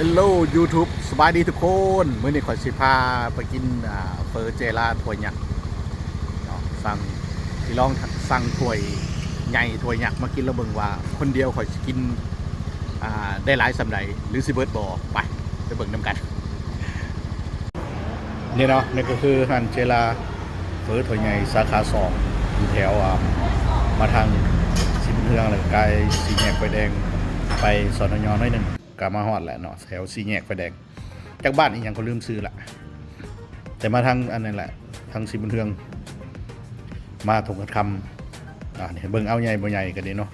ฮลโลยูทูบสบายดีทุกคนมื้อนี้ขอยสิพาไปกินเฟอร์เจลาถ้วยยักเนาะสั่งที่ลองสั่งถ้วยใหญ่ถ้วยยักมากินแล้วเบิ่งว่า คนเดียวขอยสิกินอ่าได้หลายสำใดหรือสิเบิร์ดบ่ไปไปเบิ่งนํกันนี่เนาะนี่ก็คือฮันเจลาเฟอร์ถ้วยใหญ่สาขาสองอยู่แถวอ่ามาทางสิบเทืองเลยไกลสีแยกไฟแดงไปสอนยน้อยหนึ่ง กลับมาฮอดแหละเนาะแถวสีแยกไฟแดงจากบ้านอีกอย่างก็ลืมซื้อละแต่มาทางอันนั้นแหละทางสิบเทือง มาถงกระคำอ่าเนี่ยเบิ่งเอาใหญ่บ่ใหญ่กันดีเนาะ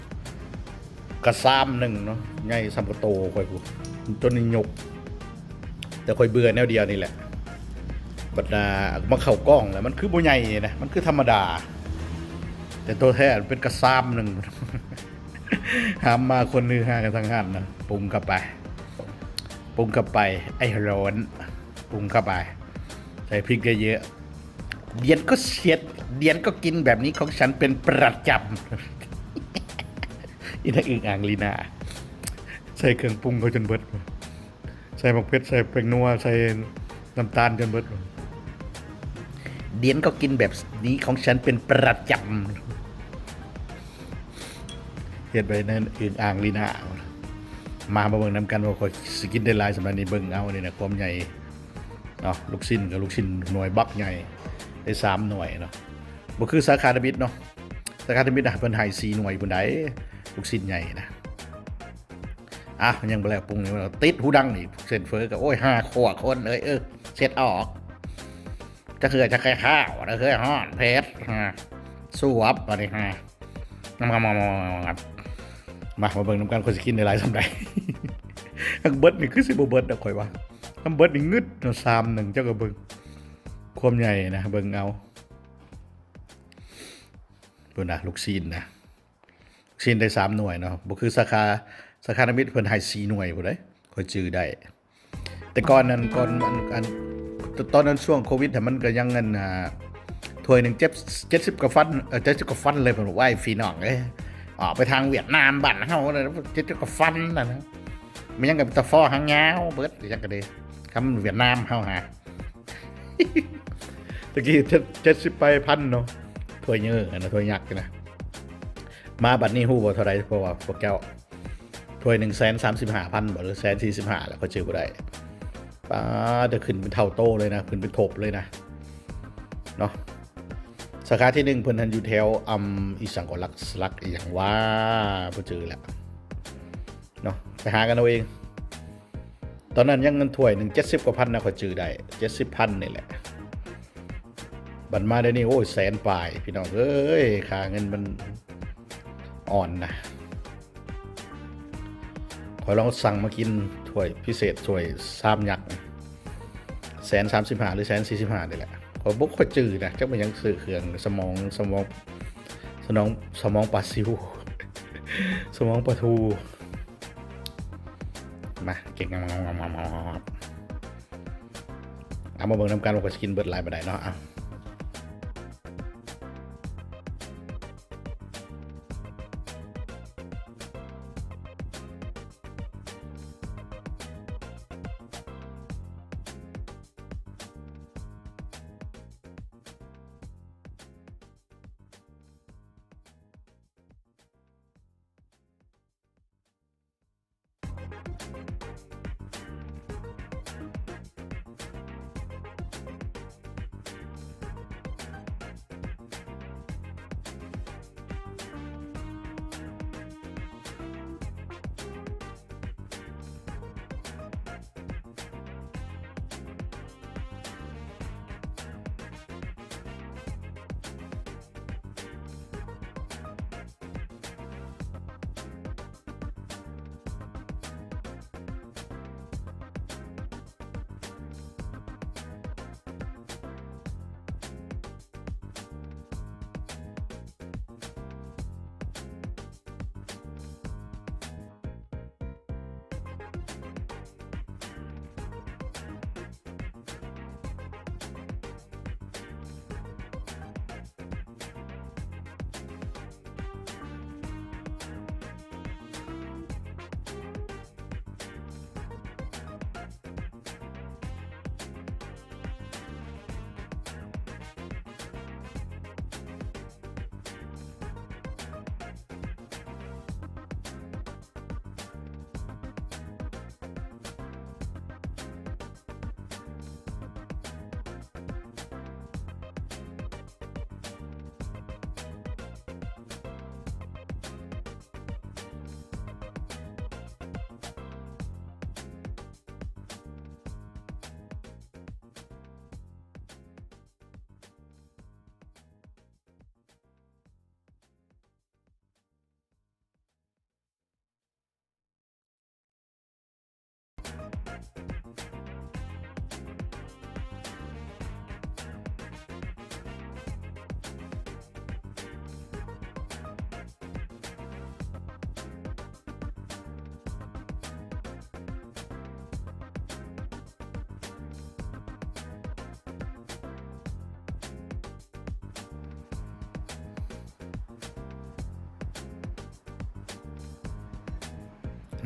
กระซ้ำหนึ่งเนาะใหญ่ซัมปโตค่อยกูต้นนี้ยก แต่ค่อยเบื่อแนวเดียวนี่แหละบรรดามาเข้ากล้องแล้วมันคือบ่ใหญ่นะมันคือธรรมดา แต่ตัวแท้เป็นกระซ้ำหนึ่ง หามมาคนนือหากันทั้งหันนะปรุงเข้าไปปรุงเข้าไป ไอ้ร้อนปรุงเข้าไป ใส่พริกเยอะๆเดียนก็เสียดเดียนก็กินแบบนี้ของฉันเป็นประจำอีนักอึ่งอ่างลีนาใส่เครื่องปรุงเขาจนเบิดใส่หมกเพชรใส่เปงนัวใส่น้ำตาลจนเบิดเดียนก็กินแบบนี้ของฉันเป็นประจำ เฮ็ดไปนั่นอึ่งอ่างลีนามามาเบิ่งนำกันว่าคอยสกินได้หลายสำหรับนี้เบิ่งเอานี่นะความใหญ่เนาะลูกชิ้นกับลูกชิ้นหน่วยบักใหญ่ได้สามหน่วยเนาะบ่คือสาขาดมิดเนาะสาขาดมิดนะเพิ่นให้4หน่วยพุ่นใดลูกชิ้นใหญ่นะอะยังบ่แล้วปรุงนี่ว่าติดหูดังนี่เส้นเฟอก็โอ้ยห้าขวคนเอ้ยเออเสร็จออกจะคือจะแค่ข้าวนะคือฮอดเพชรฮะสู้วับอะไรฮะมามามามามา มามาเบิ่งน้ำกันคนสกินในหลายสำใดอังเบิร์ดนี่คือสิบเบิร์ดนะข่อยว่าอังเบิร์ดนี่งึดเนาะสามหนึ่งเจ้าก็เบิ่งความใหญ่นะเบิ่งเอาเบิ่งนะลูกซีนนะลูกซีนได้สามหน่วยเนาะบ่คือสาขาสาขานามิตเพิ่นให้สี่หน่วยบ่ได้ข่อยจื้อได้ แต่ก่อนนั้นก่อนอันอันตอนนั้นช่วงโควิดแต่มันก็ยังเงินอ่าถ้วยหนึ่งเจ็ดเจ็ดสิบกว่าฟันเออเจ็ดสิบกว่าฟันเลยผมบอกว่าไอ้ฟีนอกเลย ออกไปทางเวียดนามบั่นเขาเลยเจ็ดสิบกว่าฟันนะนะมันยังกับตะฟอหางยาวเบิดยังกันเลยคำเวียดนามเขาหาตะกี้เจ็ดสิบไปพันเนาะถ้วยเยอะนะถ้วยยักษ์นะมาบัดนี้ฮู้บ่เท่าไรเพราะว่าพวกแก้วถ้วยหนึ่งแสนสามสิบห้าพันบ่หรือแสนสี่สิบห้าแล้วก็จื้อบ่ได้ป้าจะขึ้นเป็นเท่าโตเลยนะขึ้นเป็นทบเลยนะเนาะ สาขาที่หนึ่งเพิ่นทันอยู่แถวอัมอีสังกอลักสลักอหย่างว่าพอเจอแล้วเนาะไปหากันเอาเอง ตอนนั้นยังเงินถ้วยหนึ่งเจ็ดสิบกว่าพันนะขอจือได้เจ็ดสิบพันนี่แหละบันมาได้นี่โอ้ยแสนปลายพี่น้องเอ้ยค่าเงินมันอ่อนนะขอลองสั่งมากินถ้วยพิเศษถ้วยซามยักษ์แสนสามสิบห้าหรือแสนสี่สิบห้านี่แหละ ขอบุกขจืดนะจักมันยังสื่อเขื่องสมองสมองสมองสมองปลาซิว สมองปลาทู มาเก่งงามๆเอามาเบิ่งน้ำกันว่าจะกินเบิร์ดไลน์ไปไหนเนาะเอา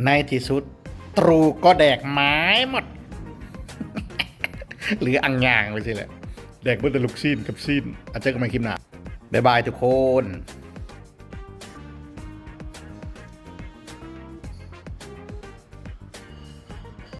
ในที่สุด ตรูก็แดกไม้หมด หรืออังยางไปสิแหละ แดกเบนแต่ลูกซีนกับซีนอาจจะก็ไม่คลิปหนาบ๊ายบายทุกคน